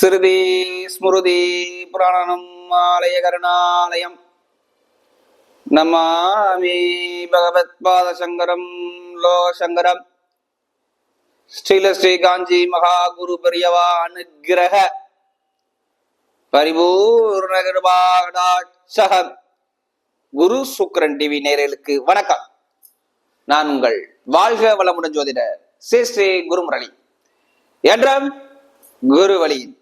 ஸ்ருதி ஸ்மிருதி புராணம் ஆலய கருணாலயம். நமாமி பகவத் பாத சங்கரம் லோகசங்கரம். ஸ்ரீல ஸ்ரீ காஞ்சி மகா குரு பெரியவா அனுகிரக. பரிபூர்ண கிருபாகடாட்சகம். குரு சுக்ரன் டிவி நேரலுக்கு வணக்கம். நான் உங்கள் வாழ்க வளமுடன் ஜோதிடர் ஸ்ரீ ஸ்ரீ குருமுரளி. என்றும் குரு வழியின்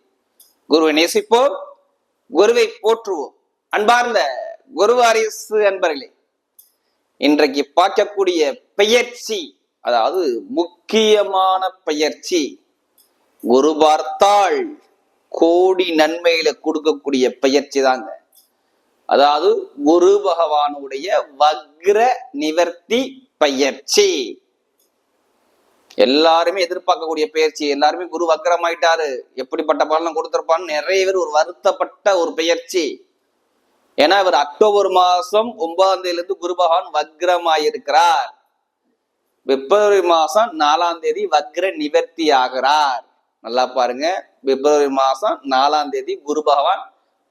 குருவை நேசிப்போம் குருவை போற்றுவோம். அன்பார்ந்த குருவாரிசு அன்பர்களே இன்றைக்கு பார்க்கக்கூடிய பெயர்ச்சி அதாவது முக்கியமான பெயர்ச்சி குரு பார்த்தால் கோடி நன்மைகளை கொடுக்கக்கூடிய பெயர்ச்சி தாங்க. அதாவது குரு பகவானுடைய வக்ர நிவர்த்தி பயிற்சி எல்லாருமே எதிர்பார்க்கக்கூடிய பயிற்சி எல்லாருமே குரு வக்கரமாயிட்டாரு எப்படிப்பட்ட பலனை கொடுத்திருப்பான்னு நிறைய பேர் ஒரு வருத்தப்பட்ட ஒரு பெயர்ச்சி. ஏன்னா இவர் அக்டோபர் மாசம் ஒன்பதாம் தேதியில இருந்து குரு பகவான் வக்ரமாயிருக்கிறார். பிப்ரவரி மாசம் நாலாம் தேதி வக்ர நிவர்த்தி ஆகிறார். நல்லா பாருங்க. பிப்ரவரி மாசம் நாலாம் தேதி குரு பகவான்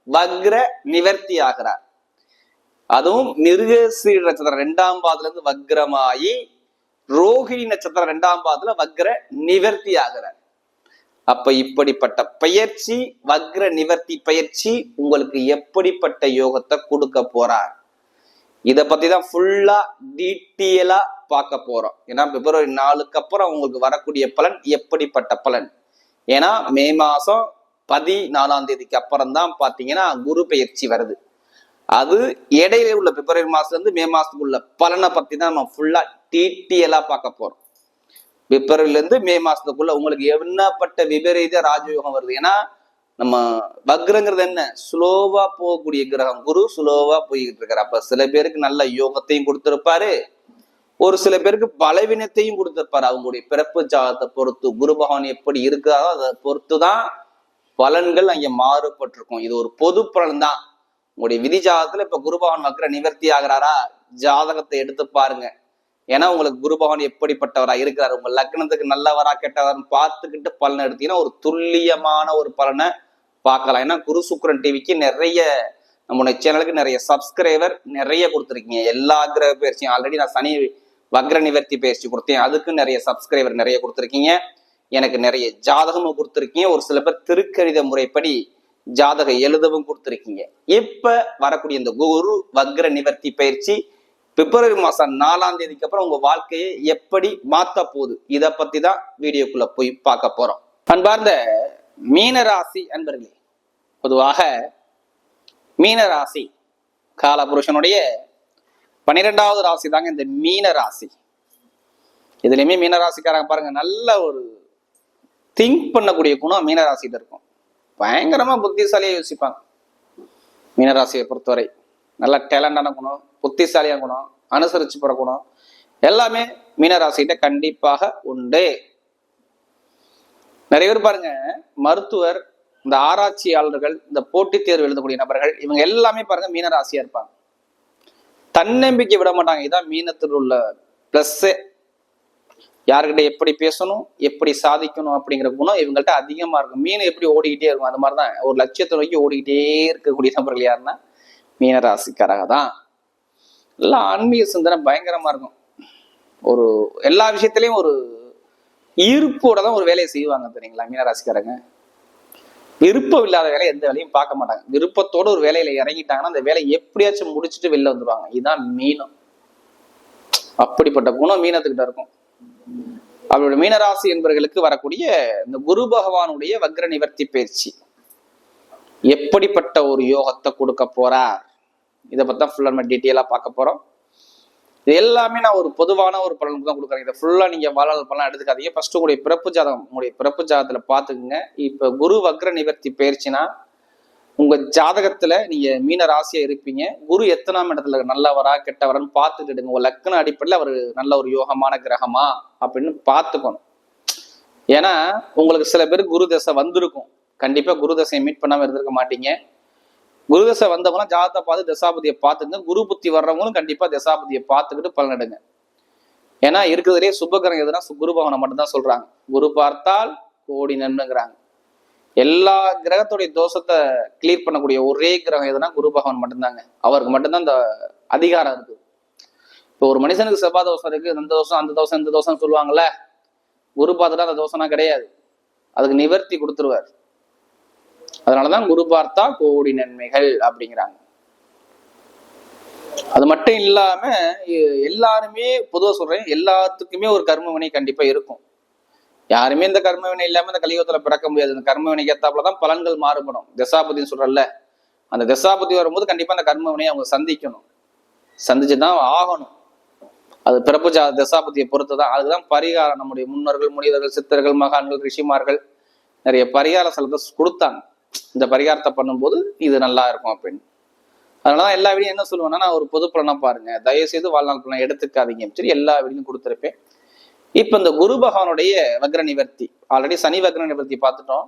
வக்ர நிவர்த்தி ஆகிறார். அதுவும் மிருகசீர நட்சத்திரம் ரெண்டாம் பாதத்துல இருந்து வக்ரமாயி ரோஹிணி நட்சத்திரம் ரெண்டாம் பாதத்துல வக்ர நிவர்த்தி ஆகிறார். அப்ப இப்படிப்பட்ட பயிற்சி வக்ர நிவர்த்தி பயிற்சி உங்களுக்கு எப்படிப்பட்ட யோகத்தை கொடுக்க போறார்? இத பத்தி தான் ஃபுல்லா டீட்டெயிலா பார்க்க போறோம். ஏன்னா பிப்ரவரி நாலுக்கு அப்புறம் உங்களுக்கு வரக்கூடிய பலன் எப்படிப்பட்ட பலன்? ஏன்னா மே மாசம் பதினாலாம் தேதிக்கு அப்புறம் தான் பாத்தீங்கன்னா குரு பயிற்சி வருது. அது இடையில உள்ள பிப்ரவரி மாசத்துலேருந்து மே மாசத்துக்குள்ள பலனை பத்தி தான் நம்ம ஃபுல்லா டீட்டெயிலா பார்க்க போறோம். பிப்ரவரில இருந்து மே மாசத்துக்குள்ள உங்களுக்கு என்னப்பட்ட விபரீத ராஜயோகம் வருது? ஏன்னா நம்ம வக்ரங்கிறது என்ன? ஸ்லோவா போகக்கூடிய கிரகம். குரு ஸ்லோவா போய்கிட்டு இருக்காரு. அப்ப சில பேருக்கு நல்ல யோகத்தையும் கொடுத்திருப்பாரு. ஒரு சில பேருக்கு பலவீனத்தையும் கொடுத்திருப்பாரு. அவங்களுடைய பிறப்பு ஜாதத்தை பொறுத்து குரு பகவான் எப்படி இருக்காரோ அதை பொறுத்து தான் பலன்கள் அங்கே மாறுபட்டிருக்கும். இது ஒரு பொது பலன் தான் உங்களுடைய விதி ஜாதகத்துல இப்ப குருபவன் பகவான் நிவர்த்தி ஆகிறாரா? ஜாதகத்தை எடுத்து பாருங்க. ஏன்னா உங்களுக்கு குருபவன் எப்படிப்பட்டவரா இருக்கிறார்? உங்க லக்னத்துக்கு நல்லவரா கெட்டவரான்னு பார்த்துக்கிட்டு பலனை எடுத்தீங்கன்னா ஒரு துல்லியமான ஒரு பலனை பார்க்கலாம். ஏன்னா குரு சுக்கரன் டிவிக்கு நிறைய நம்முடைய சேனலுக்கு நிறைய சப்ஸ்கிரைபர் நிறைய கொடுத்துருக்கீங்க. எல்லா கிரக பயிற்சியும் ஆல்ரெடி நான் சனி வக்ர நிவர்த்தி பயிற்சி கொடுத்தேன். அதுக்கு நிறைய சப்ஸ்கிரைபர் நிறைய கொடுத்துருக்கீங்க. எனக்கு நிறைய ஜாதகமும் கொடுத்துருக்கீங்க. ஒரு சில பேர் திருக்கணித முறைப்படி ஜாதகம் எழுதவும் கொடுத்துருக்கீங்க. இப்ப வரக்கூடிய இந்த குரு வக்ர நிவர்த்தி பயிற்சி? பிப்ரவரி மாசம் நாலாம் தேதிக்கு அப்புறம் உங்க வாழ்க்கையை எப்படி மாத்த போகுது? இதை பத்தி தான் வீடியோக்குள்ள போய் பார்க்க போறோம். அன்பார்ந்த மீனராசி அன்பர்களே பொதுவாக மீனராசி காலபுருஷனுடைய பன்னிரெண்டாவது ராசி தாங்க இந்த மீன ராசி இதுலயுமே மீனராசிக்காரங்க பாருங்க நல்ல ஒரு திங்க் பண்ணக்கூடிய குணம் மீனராசிட்டு இருக்கும். பயங்கரமா புத்திசாலியா யோசிப்பாங்க. மீனராசியை பொறுத்தவரை. நல்ல டேலண்டான குணம் புத்திசாலியான குணம் அனுசரிச்சு போற குணம் எல்லாமே மீனராசிகிட்ட கண்டிப்பாக உண்டு. நிறைய பேர் பாருங்க மருத்துவர் இந்த ஆராய்ச்சியாளர்கள் இந்த போட்டித் தேர்வு எழுதக்கூடிய நபர்கள் இவங்க எல்லாமே பாருங்க மீனராசியா இருப்பாங்க. தன்னம்பிக்கை விட மாட்டாங்க. இதான் மீனத்தில் உள்ள பிளஸ்ஸே யாருக்கிட்ட எப்படி பேசணும் எப்படி சாதிக்கணும் அப்படிங்கிற குணம் இவங்கள்ட்ட அதிகமா இருக்கும். மீன் எப்படி ஓடிக்கிட்டே இருக்கும் அது மாதிரிதான். ஒரு லட்சியத்தை நோக்கி ஓடிக்கிட்டே இருக்கக்கூடிய நபர்கள் யாருன்னா மீனராசிக்காரங்க தான். எல்லாம் ஆன்மீக சிந்தனை பயங்கரமா இருக்கும். ஒரு எல்லா விஷயத்திலையும் ஒரு ஈர்ப்போட தான் ஒரு வேலையை செய்வாங்க தெரியுங்களா மீனராசிக்காரங்க? விருப்பம் இல்லாத வேலையை எந்த வேலையும் பார்க்க மாட்டாங்க. விருப்பத்தோட ஒரு வேலையில இறங்கிட்டாங்கன்னா அந்த வேலையை எப்படியாச்சும் முடிச்சுட்டு வெளில வந்துருவாங்க. இதுதான் மீனம். அப்படிப்பட்ட குணம் மீனத்துக்கிட்ட இருக்கும். அவருடைய மீனராசி என்பவர்களுக்கு வரக்கூடிய இந்த குரு பகவானுடைய வக்ர நிவர்த்தி பயிற்சி. எப்படிப்பட்ட ஒரு யோகத்தை கொடுக்க போறார்? இதை பற்றி தான் ஃபுல்லா நம்ம டீட்டெயிலா பார்க்க போறோம். இது எல்லாமே நான் ஒரு பொதுவான ஒரு பலனுக்கு தான் கொடுக்குறேன். இதை ஃபுல்லா நீங்க வாழ்நாள் பலன் எடுத்துக்காதீங்க. ஃபர்ஸ்ட் உங்களுடைய பிறப்பு ஜாதகம். உங்களுடைய பிறப்பு ஜாதகத்துல பாத்துக்குங்க இப்ப குரு வக்ர நிவர்த்தி பயிற்சினா உங்க ஜாதகத்துல நீங்க மீன ராசியா இருப்பீங்க. குரு எத்தனாம் இடத்துல நல்லவரா கெட்டவரான்னு பார்த்துக்கிடுங்க உங்க லக்கண அடிப்படையில் அவர் நல்ல ஒரு யோகமான கிரகமா அப்படின்னு பார்த்துக்கணும். ஏன்னா உங்களுக்கு சில பேர் குரு தசை வந்திருக்கும். கண்டிப்பா குரு தசையை மீட் பண்ணாம இருந்திருக்க மாட்டீங்க. குரு தசை வந்தவங்களாம் ஜாதகத்தை பார்த்து தசாபதியை பார்த்துங்க குரு புத்தி வர்றவங்களும் கண்டிப்பா தசாபதியை பார்த்துக்கிட்டு பலனிடுங்க ஏன்னா இருக்கிறதுலே சுபகரம் எதுனா குரு பவனை மட்டும்தான் சொல்றாங்க. குரு பார்த்தால் கோடி நன்மைங்கிறாங்க. எல்லா கிரகத்துடைய தோஷத்தை கிளியர் பண்ணக்கூடிய ஒரே கிரகம் எதுனா குரு பகவான் மட்டும்தாங்க. அவருக்கு மட்டும்தான் இந்த அதிகாரம் இருக்கு. இப்போ ஒரு மனுஷனுக்கு செவ்வாய் தோஷம் இருக்கு இந்த தோஷம் அந்த தோஷம் இந்த தோஷம் சொல்லுவாங்கல்ல குரு பார்த்துட்டா அந்த தோஷம்னா கிடையாது. அதுக்கு நிவர்த்தி கொடுத்துருவார். அதனாலதான் குரு பார்த்தா கோடி நன்மைகள் அப்படிங்கிறாங்க. அது மட்டும் இல்லாம எல்லாருமே பொதுவாக சொல்றேன் எல்லாத்துக்குமே ஒரு கர்ம வினை கண்டிப்பா இருக்கும். யாருமே இந்த கர்மவினை இல்லாமல் இல்லாம இந்த கலியுகத்துல பிறக்க முடியாது. இந்த கர்மவினைக்கு ஏத்தாப்புலதான் பலன்கள் மாறுபடும். திசாபதின்னு சொல்றல்ல அந்த திசாபதி வரும்போது கண்டிப்பா அந்த கர்மவினையை அவங்க சந்திக்கணும். சந்திச்சுதான் ஆகணும். அது பிறப்பு ஜா தசாபதியை பொறுத்து தான் அதுக்குதான் பரிகாரம் நம்முடைய முன்னோர்கள் முனிவர்கள் சித்தர்கள் மகான்கள் ரிஷிமார்கள் நிறைய பரிகார செலத்தை கொடுத்தாங்க. இந்த பரிகாரத்தை பண்ணும்போது இது நல்லா இருக்கும் அப்படின்னு. அதனாலதான் எல்லா வீடியும் என்ன சொல்லுவேன்னா நான் ஒரு பொது பலனா பாருங்க. தயவு செய்து வாழ்நாள் பலனை எடுத்துக்காதீங்க. சரி சொல்லி எல்லா வீடியும் கொடுத்துருப்பேன். இப்ப இந்த குரு பகவானுடைய வக்ர நிவர்த்தி ஆல்ரெடி சனி வக்ர நிவர்த்தி பார்த்துட்டோம்.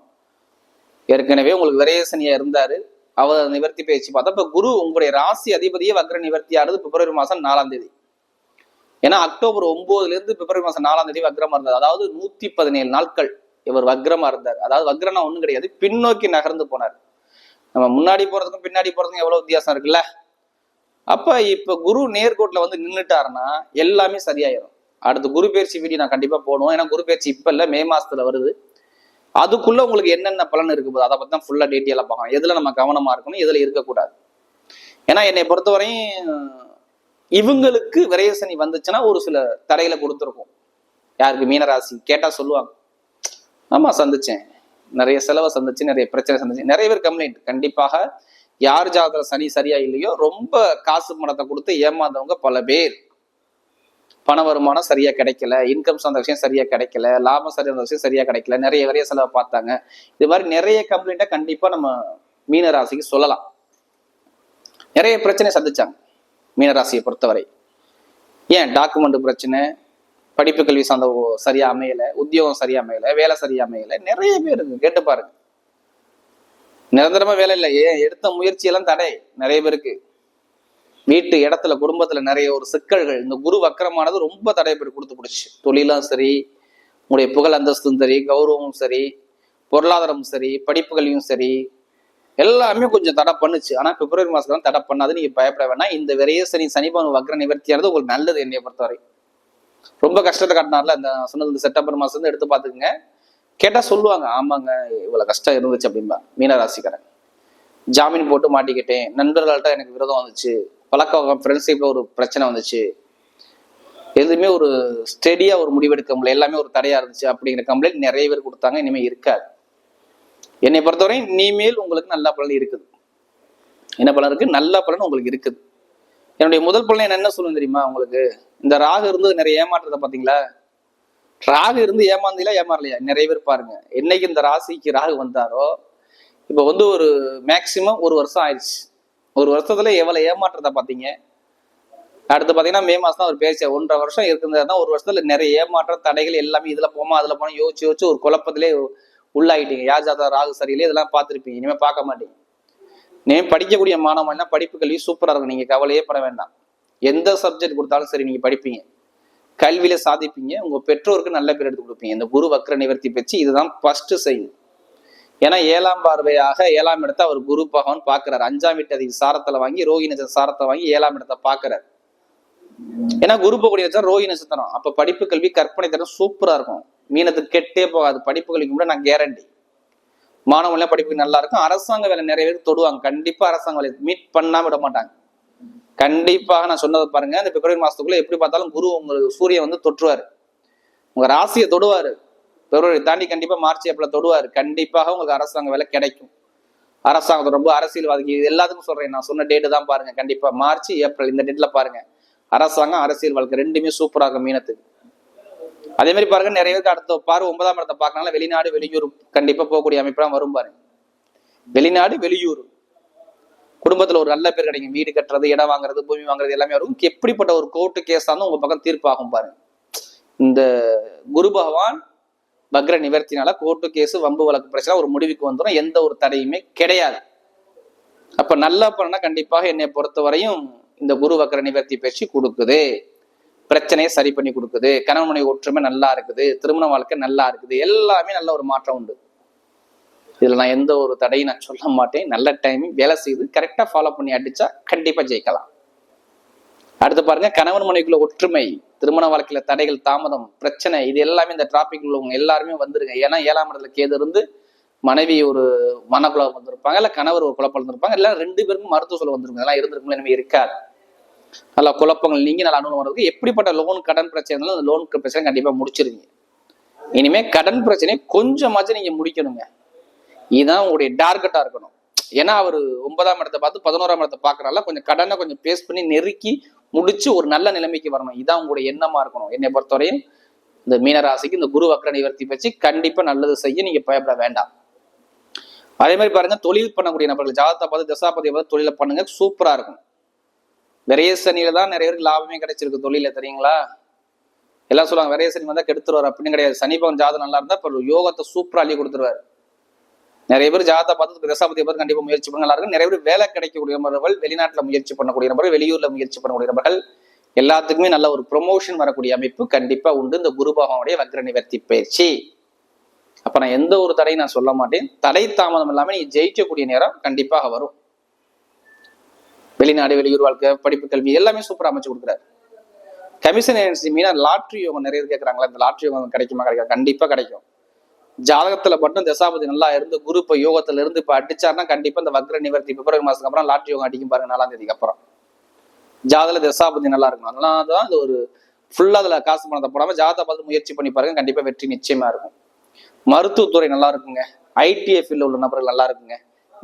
ஏற்கனவே உங்களுக்கு விரைய சனியா இருந்தாரு. அவர் நிவர்த்தி பேச்சு பார்த்தா இப்ப குரு உங்களுடைய ராசி அதிபதியே வக்ர நிவர்த்தி ஆனது பிப்ரவரி மாசம் நாலாம் தேதி. ஏன்னா அக்டோபர் ஒன்பதுல இருந்து பிப்ரவரி மாசம் நாலாம் தேதி வக்ரமா இருந்தார். அதாவது நூத்தி பதினேழு நாட்கள் இவர் வக்ரமா இருந்தார். அதாவது வக்ரனா ஒண்ணும் கிடையாது பின்னோக்கி நகர்ந்து போனார். நம்ம முன்னாடி போறதுக்கும் பின்னாடி போறதுக்கும் எவ்வளவு வித்தியாசம் இருக்குல்ல? அப்ப இப்ப குரு நேர்கோட்டில் வந்து நின்றுட்டாருன்னா எல்லாமே சரியாயிரும். அடுத்து குரு பயிற்சி வீடியோ நான் கண்டிப்பா போடுவோம். ஏன்னா குரு பயிற்சி இப்ப இல்ல மே மாசத்துல வருது. அதுக்குள்ள உங்களுக்கு என்னென்ன பலன் இருக்கு போது அதை பத்தி தான் ஃபுல்லா டீட்டெயிலா பார்க்கலாம் எதுல நம்ம கவனமா இருக்கணும்? எதுல இருக்கக்கூடாது? ஏன்னா என்னை பொறுத்தவரையும் இவங்களுக்கு விரயசனி வந்துச்சுன்னா ஒரு சில தடையில கொடுத்துருக்கும். யாருக்கு? மீனராசி. கேட்டா சொல்லுவாங்க. ஆமா சந்திச்சேன். நிறைய செலவை சந்திச்சு நிறைய பிரச்சனை சந்திச்சு நிறைய பேர் கம்ப்ளைண்ட் கண்டிப்பாக யார் ஜாதகம் சனி சரியா இல்லையோ ரொம்ப காசு பணத்தை கொடுத்து ஏமாந்தவங்க பல பேர். பண வருமானம் சரியா கிடைக்கல இன்கம் சார்ந்த விஷயம் சரியா கிடைக்கல லாபம் சரியான விஷயம் சரியா கிடைக்கல நிறைய வரைய செலவை பார்த்தாங்க. இது மாதிரி நிறைய கம்ப்ளைண்ட்டை கண்டிப்பா நம்ம மீனராசிக்கு சொல்லலாம். நிறைய பிரச்சனை சந்திச்சாங்க மீனராசியை பொறுத்தவரை. ஏன்? டாக்குமெண்ட் பிரச்சனை படிப்பு கல்வி சார்ந்த சரியா அமையல உத்தியோகம் சரியா அமையல வேலை சரியா அமையல நிறைய பேர் கேட்டு பாருங்க. நிரந்தரமா வேலை இல்லை ஏன்? எடுத்த முயற்சியெல்லாம் தடை நிறைய பேருக்கு. வீட்டு இடத்துல குடும்பத்துல நிறைய ஒரு சிக்கல்கள். இந்த குரு வக்கரமானது ரொம்ப தடைப்பட்டு கொடுத்து பிடிச்சு. தொழிலும் சரி உங்களுடைய புகழ் அந்தஸ்தும் சரி கௌரவமும் சரி பொருளாதாரமும் சரி படிப்புகளையும் சரி எல்லாமே கொஞ்சம் தடை பண்ணுச்சு. ஆனா பிப்ரவரி மாசம் தடை பண்ணாது நீங்க பயப்பட வேணாம். இந்த விரைய சனி சனிபவன் வக்ர நிவர்த்தியானது உங்களுக்கு நல்லது என்னைய பொறுத்தவரை. ரொம்ப கஷ்டத்தை காட்டினார்ல இந்த சொன்னது இந்த செப்டம்பர் மாசம் இருந்து எடுத்து பாத்துக்கங்க கேட்டா சொல்லுவாங்க ஆமாங்க இவ்வளவு கஷ்டம் இருந்துச்சு அப்படின்பா மீனராசிக்காரன். ஜாமீன் போட்டு மாட்டிக்கிட்டேன். நண்பர்கள்ட்ட எனக்கு விரோதம் வந்துச்சு. பழக்கம் ஃப்ரெண்ட்ஷிப்பில் ஒரு பிரச்சனை வந்துச்சு. எதுவுமே ஒரு ஸ்டெடியாக ஒரு முடிவெடுக்க முடியல. எல்லாமே ஒரு தடையாக இருந்துச்சு அப்படிங்கிற கம்ப்ளைண்ட் நிறைய பேர் கொடுத்தாங்க. இனிமேல் இருக்காது. என்னை பொறுத்தவரை இனிமேல் உங்களுக்கு நல்ல பலன் இருக்குது. என்ன பலன் இருக்குது நல்ல பலன் உங்களுக்கு இருக்குது. என்னுடைய முதல் பலன் நான் என்ன சொல்லுவேன் தெரியுமா உங்களுக்கு? இந்த ராகு இருந்து நிறைய ஏமாற்றத்தை பார்த்தீங்களா? ராகு இருந்து ஏமாந்தீங்களா? ஏமாறலையா? நிறைய பேர் பாருங்க. என்னைக்கு இந்த ராசிக்கு ராகு வந்தாரோ இப்போ வந்து ஒரு மேக்சிமம் ஒரு வருஷம் ஆயிடுச்சு. ஒரு வருஷத்துல எவ்வளவு ஏமாற்றத்தை பாத்தீங்க அடுத்து பாத்தீங்கன்னா மே மாசம் தான் ஒரு பேச்சு. ஒன்றரை வருஷம் இருக்கிறது தான் ஒரு வருஷத்துல நிறைய ஏமாற்ற தடைகள் எல்லாமே இதுல போமா அதுல போனா யோசிச்சு யோசிச்சு ஒரு குழப்பத்திலே உள்ளாயிட்டீங்க. யார் ஜாதா ராகு சரியில்லை இதெல்லாம் பார்த்துருப்பீங்க. இனிமே பார்க்க மாட்டீங்க. இனிமே படிக்கக்கூடிய மாணவன் படிப்பு கல்வி சூப்பரா இருக்கும் நீங்க கவலையே பட வேண்டாம். எந்த சப்ஜெக்ட் கொடுத்தாலும் சரி நீங்க படிப்பீங்க. கல்வியில சாதிப்பீங்க. உங்க பெற்றோருக்கு நல்ல பேர் எடுத்து கொடுப்பீங்க. இந்த குரு வக்ர நிவர்த்தி பெற்று இதுதான் ஃபர்ஸ்ட் செய்யும் ஏன்னா ஏழாம் பார்வையாக ஏழாம் இடத்தை அவர் குரு பகவான் பார்க்கிறார். அஞ்சாம் வீட்டு சாரத்தில் வாங்கி ரோஹி நட்சத்திர சாரத்தை வாங்கி ஏழாம் இடத்தை பார்க்கிறார். ஏன்னா குரு பகுடி வச்சா ரோஹி நட்சத்திரம் அப்ப படிப்பு கல்வி கற்பனை திறன் சூப்பரா இருக்கும். மீனத்துக்கு கெட்டே போகாது. படிப்பு கல்விக்கு கூட நான் கேரண்டி மாணவர்கள் படிப்புக்கு நல்லா இருக்கும். அரசாங்க வேலை நிறைய பேர் தொடுவாங்க. கண்டிப்பா அரசாங்க வேலை மீட் பண்ணாம விட மாட்டாங்க. கண்டிப்பாக நான் சொன்னதை பாருங்க. இந்த பிப்ரவரி மாசத்துக்குள்ள எப்படி பார்த்தாலும் குரு உங்களுக்கு சூரியன் வந்து தொற்றுவாரு. உங்க ராசியை தொடுவாரு. பிப்ரவரி தாண்டி கண்டிப்பாக மார்ச் ஏப்ரல் தொடுவார். கண்டிப்பாக உங்களுக்கு அரசாங்க வேலை கிடைக்கும். அரசாங்கத்தை ரொம்ப அரசியல்வாதிக்கு இது எல்லாத்துக்கும் சொல்கிறேன் நான் சொன்ன டேட்டு தான் பாருங்க. கண்டிப்பாக மார்ச் ஏப்ரல் இந்த டேட்டில் பாருங்க. அரசாங்கம் அரசியல் வாழ்க்கை ரெண்டுமே சூப்பராக இருக்கும் மீனத்துக்கு. அதே மாதிரி பாருங்க நிறைய பேருக்கு அடுத்த பாரு ஒன்பதாம் இடத்தை பார்க்கனால வெளிநாடு வெளியூர் கண்டிப்பாக போகக்கூடிய அமைப்பெல்லாம் வரும் பாருங்க. வெளிநாடு வெளியூர். குடும்பத்தில் ஒரு நல்ல பேர் கிடைக்கும். வீடு கட்டுறது இடம் வாங்குறது பூமி வாங்குறது எல்லாமே வரும். எப்படிப்பட்ட ஒரு கோர்ட்டு கேஸ் தான் உங்க பக்கம் தீர்ப்பாகும் பாருங்க. இந்த குரு பகவான் பக்ர நிவர்த்தினால கோர்ட்டு கேஸ் வம்பு வழக்கு பிரச்சனை ஒரு முடிவுக்கு வந்துடும் எந்த ஒரு தடையுமே கிடையாது. அப்ப நல்ல பண்ணா கண்டிப்பாக என்னை பொறுத்தவரையும் இந்த குரு வக்ர நிவர்த்தி பயிற்சி கொடுக்குது. பிரச்சனையை சரி பண்ணி கொடுக்குது. கணவன் ஒற்றுமை நல்லா இருக்குது. திருமண வாழ்க்கை நல்லா இருக்குது. எல்லாமே நல்ல ஒரு மாற்றம் உண்டு. இதுல நான் எந்த ஒரு தடையும் நான் சொல்ல மாட்டேன். நல்ல டைமிங் வேலை செய்து கரெக்டா ஃபாலோ பண்ணி அடிச்சா கண்டிப்பா ஜெயிக்கலாம். அடுத்து பாருங்க கணவன் மனைவிக்குள்ள ஒற்றுமை திருமண வாழ்க்கையில தடைகள் தாமதம் பிரச்சனை இது எல்லாமே இந்த டிராபிக் உள்ளவங்க எல்லாருமே வந்துருங்க ஏன்னா ஏழாம் இடத்துல கேது இருந்து மனைவி ஒரு மனக்குழப்பம் வந்திருப்பாங்க இல்ல கணவர் ஒரு குழப்பம் இருந்திருப்பாங்க இல்ல ரெண்டு பேருக்கும் மருத்துவ சொல்ல வந்திருக்கும். இதெல்லாம் இருந்திருக்கும் இனிமே இருக்காது. நல்லா குழப்பங்கள் நீங்க நல்லா அனுபவம் வர்றதுக்கு எப்படிப்பட்ட லோன் கடன் பிரச்சனை இருந்தாலும் அந்த லோன் பிரச்சனை கண்டிப்பா முடிச்சிருங்க. இனிமே கடன் பிரச்சனையை கொஞ்சமாச்சும் நீங்க முடிக்கணுங்க. இதுதான் உங்களுடைய டார்கெட்டா இருக்கணும். ஏன்னா அவர் ஒன்பதாம் இடத்தை பார்த்து பதினோராம் இடத்தை பார்க்கறனால கொஞ்சம் கடனை கொஞ்சம் பேஸ் பண்ணி நெருக்கி முடிச்சு ஒரு நல்ல நிலைமைக்கு வரணும். இதான் உங்களுடைய எண்ணமா இருக்கணும். என்னை பொறுத்தவரையும் இந்த மீனராசிக்கு இந்த குரு வக்ர நிவர்த்தி வச்சு கண்டிப்பா நல்லது செய்ய நீங்க பயப்பட வேண்டாம். அதே மாதிரி பாருங்க தொழில் பண்ணக்கூடிய நபர்கள் ஜாதகத்தை பார்த்து தசாபதியை பார்த்து தொழிலை பண்ணுங்க சூப்பரா இருக்கும். விரைய சனியில தான் நிறைய பேருக்கு லாபமே கிடைச்சிருக்கு தொழில தெரியுங்களா? எல்லாம் சொல்லுவாங்க விரைய சனி வந்தா கெடுத்துருவார் அப்படின்னு கிடையாது. சனி பவன் ஜாதகம் நல்லா இருந்தா இப்போ யோகத்தை சூப்பரா அள்ளி கொடுத்துருவாரு. நிறைய பேர் ஜாதா பார்த்து தசாபதி பார்த்து கண்டிப்பா முயற்சி பண்ணுங்க. நல்லா இருக்கும். நிறைய பேர் வேலை கிடைக்கக்கூடிய நபர்கள் வெளிநாட்டுல முயற்சி பண்ணக்கூடிய நபர்கள் வெளியூர்ல முயற்சி பண்ணக்கூடிய நபர்கள் எல்லாத்துக்குமே நல்ல ஒரு ப்ரொமோஷன் வரக்கூடிய அமைப்பு கண்டிப்பா உண்டு. இந்த குரு பகவானுடைய வக்ர நிவர்த்தி பயிற்சி அப்ப நான் எந்த ஒரு தடையும் நான் சொல்ல மாட்டேன். தடை தாமதம் இல்லாம நீ ஜெயிக்கக்கூடிய நேரம் கண்டிப்பாக வரும். வெளிநாடு வெளியூர் வாழ்க்கை படிப்பு கல்வி எல்லாமே சூப்பராக அமைச்சு கொடுக்குறாரு. கமிஷன் ஏஜென்சி மீனா லாட்ரி யோகம் நிறைய பேர் கேட்கறாங்களா இந்த லாட்ரி யோகம் கிடைக்குமா? கிடைக்கும் கண்டிப்பா கிடைக்கும். ஜாதகத்துல மட்டும் தசாபதி நல்லா இருந்து குரு இப்ப யோகத்துல இருந்து இப்ப அடிச்சாருன்னா கண்டிப்பா இந்த வக்ர நிவர்த்தி பிப்ரவரி மாசத்துக்கு அப்புறம் லாட்ரி யோகம் அடிக்கும் பாருங்க நாலாம் தேதிக்கு அப்புறம். ஜாதகத்துல தசாபதி நல்லா இருக்கணும். அதனால தான் அது ஒரு ஃபுல்லா அதுல காசு பணத்தை போடாம ஜாதகத்தை பார்த்து முயற்சி பண்ணி பாருங்க கண்டிப்பா வெற்றி நிச்சயமா இருக்கும். மருத்துவத்துறை நல்லா இருக்குங்க. ஐடிஐ ஃபீல்ட்ல உள்ள நபர்கள் நல்லா இருக்குங்க.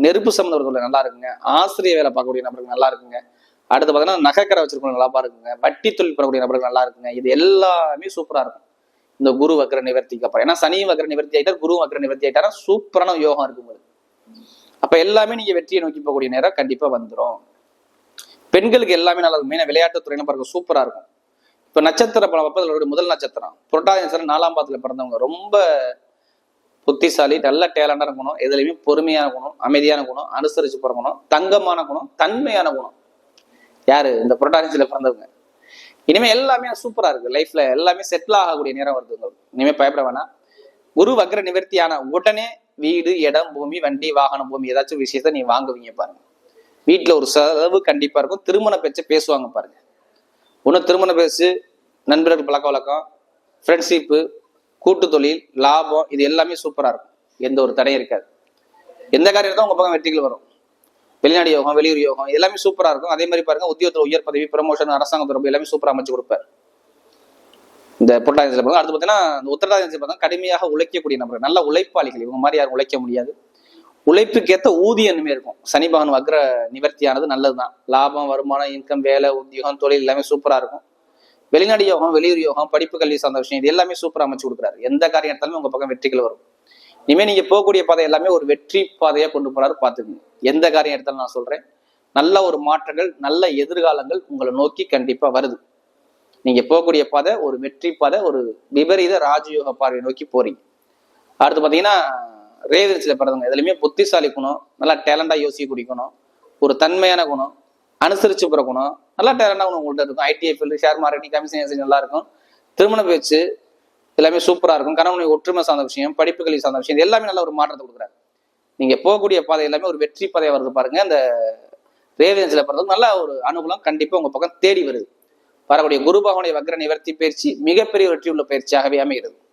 நெருப்பு சம்பந்தவர்கள் நல்லா இருக்குங்க. ஆசிரியர் வேலை பார்க்கக்கூடிய நபர்கள் நல்லா இருக்குங்க. அடுத்து பார்த்தீங்கன்னா நகைக்கடை வச்சிருக்கவங்க நல்லா பாருங்க. வட்டி தொழில் பண்ணக்கூடிய நபர்கள் நல்லா இருக்குங்க. இது எல்லாமே சூப்பரா இருக்கும். இந்த குரு வக்ர நிவர்த்திக்கு அப்புறம். ஏன்னா சனி வக்ர நிவர்த்தி ஆயிட்டார் குரு வக்ர நிவர்த்தி ஆயிட்டாரா? சூப்பரான யோகம் இருக்கும் உங்களுக்கு அப்ப எல்லாமே நீங்க வெற்றியை நோக்கி போகக்கூடிய நேரம் கண்டிப்பா வந்துடும் பெண்களுக்கு எல்லாமே நல்லா இருக்கும். மெயினா விளையாட்டு பாருங்க சூப்பரா இருக்கும். இப்ப நட்சத்திர படம் பார்ப்பது அதோட முதல் நட்சத்திரம். புரட்டாதி நட்சத்திரம் நாலாம் பாத்துல பிறந்தவங்க. ரொம்ப புத்திசாலி நல்ல டேலண்டா இருக்கணும் எதுலையுமே பொறுமையான குணம் அமைதியான குணம் அனுசரிச்சு பிறக்கணும். தங்கமான குணம் தன்மையான குணம். யாரு? இந்த புரட்டாசியில பிறந்தவங்க. இனிமே எல்லாமே சூப்பரா இருக்கு. லைஃப்ல எல்லாமே செட்டில் ஆகக்கூடிய நேரம் வருது இனிமேல் இனிமே பயப்பட வேணாம். குரு வக்ர நிவர்த்தியான உடனே வீடு இடம் பூமி வண்டி வாகனம் பூமி ஏதாச்சும் விஷயத்த நீ வாங்குவீங்க பாருங்க. வீட்டுல ஒரு செலவு கண்டிப்பா இருக்கும். திருமண பேச்ச பேசுவாங்க பாருங்க. ஒன்னும் திருமண பேசு நண்பர்கள் பழக்க வழக்கம் ஃப்ரெண்ட்ஷிப்பு கூட்டு தொழில் லாபம் இது எல்லாமே சூப்பரா இருக்கும். எந்த ஒரு தடையும் இருக்காது. எந்த காரியம் தான் உங்க பக்கம் வெற்றிகள் வரும்? வெளிநாடு யோகம் வெளியூர் யோகம் எல்லாமே சூப்பரா இருக்கும். அதே மாதிரி பாருங்க உத்தியோகத்துல உயர் பதவி ப்ரமோஷன் அரசாங்க தொடர்பு எல்லாமே சூப்பரா அமைச்சு கொடுப்பார். இந்த புரட்டாதி பாருங்க அடுத்து பார்த்தீங்கன்னா இந்த உத்தரடாதி பார்த்தா கடுமையாக உழைக்கக்கூடிய நபர்கள் நல்ல உழைப்பாளிகள். இவங்க மாதிரி யாரும் உழைக்க முடியாது. உழைப்புக்கேத்த ஊதியமே இருக்கும். சனி பகவான் வக்ர நிவர்த்தியானது நல்லதுதான். லாபம் வருமானம் இன்கம் வேலை உத்தியோகம் தொழில் எல்லாமே சூப்பரா இருக்கும். வெளிநாடு யோகம் வெளியூர் யோகம் படிப்பு கல்வி சார்ந்த விஷயம் இது எல்லாமே சூப்பரா அமைச்சு கொடுக்குறாரு. எந்த காரியம் எடுத்தாலுமே உங்க பக்கம் வெற்றிகள் வரும். இனிமேல் நீங்கள் போகக்கூடிய பாதை எல்லாமே ஒரு வெற்றி பாதையாக கொண்டு போறாரு பார்த்துக்கோங்க. எந்த காரியம் எடுத்தாலும் நான் சொல்கிறேன் நல்ல ஒரு மாற்றங்கள் நல்ல எதிர்காலங்கள் உங்களை நோக்கி கண்டிப்பாக வருது. நீங்கள் போகக்கூடிய பாதை ஒரு வெற்றி பாதை ஒரு விபரீத ராஜயோக பார்வையை நோக்கி போறீங்க. அடுத்து பார்த்தீங்கன்னா ரேவதிச்சில பிறந்தவங்க. எதுலையுமே புத்திசாலி குணம் நல்லா டேலண்டாக யோசிக்க குடிக்கணும் ஒரு தன்மையான குணம் அனுசரிச்சு பிற குணம் நல்லா டேலண்டாக குணம் உங்கள்கிட்ட இருக்கும். ITI field share marketing commission நல்லா இருக்கும். திருமண பேச்சு எல்லாமே சூப்பராக இருக்கும். கணவனை ஒற்றுமை சார்ந்த விஷயம் படிப்புகளை சார்ந்த விஷயம் எல்லாமே நல்ல ஒரு மாற்றத்தை கொடுக்குறாரு. நீங்கள் போகக்கூடிய பாதை எல்லாமே ஒரு வெற்றி பாதையாக வருது பாருங்க. அந்த ரேவதிச்சில பிறந்தது நல்ல ஒரு அனுகூலம் கண்டிப்பாக உங்கள் பக்கம் தேடி வருது. வரக்கூடிய குரு பகவானுடைய வக்ர நிவர்த்தி பயிற்சி மிகப்பெரிய வெற்றி உள்ள பயிற்சியாகவே அமைகிறது.